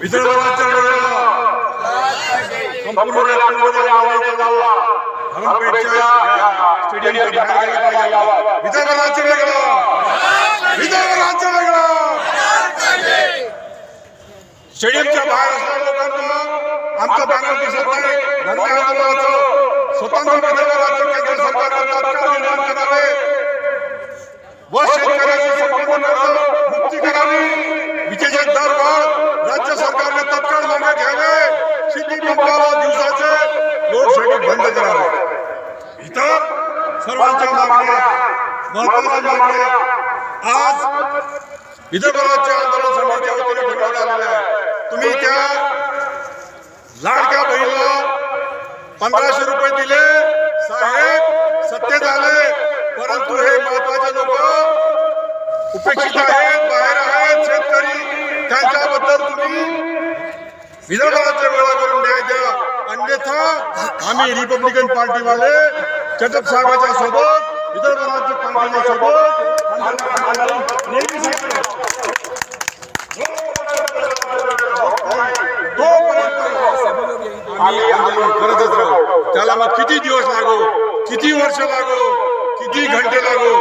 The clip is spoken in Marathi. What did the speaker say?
विदर्भाच्या वेळेला संपूर्ण नागपूरमध्ये आवाज लावला हरमपेठच्या स्टेडियमच्या बाहेर गेला पाहिजे. विदर्भ राज्य वेगळं. विदर्भ राज्य वेगळं. स्टेडियमच्या बाहेर असणाऱ्या लोकांना आमचं बॅनर दिसत नाही धन्यवाद स्वतंत्र विदर्भ राज्य सर्वांच्या मागण्या महत्त्वाच्या मागण्या आज विदर्भ राज्य आंदोलन समितीच्या वतीने ठेवण्यात आलेल्या आहे. तुम्ही त्या लाडक्या बहिणीला पंधराशे रुपये दिले. साहेब सत्तेत आले परंतु हे महत्त्वाचे लोक उपेक्षित आहेत बाहेर आहेत शेतकरी. त्यांच्याबद्दल तुम्ही विदर्भाचे वेळा करून द्या. अन्यथा आम्ही रिपब्लिकन पार्टीवाले चटक साहेबाच्या सोबत विदर्भ राज्य काँग्रेसच्या सोबत नेहमी तोपर्यंत आम्ही आंदोलन करतच राहू. त्याला मग किती दिवस लागो? किती वर्ष लागो? किती घंटे लागो?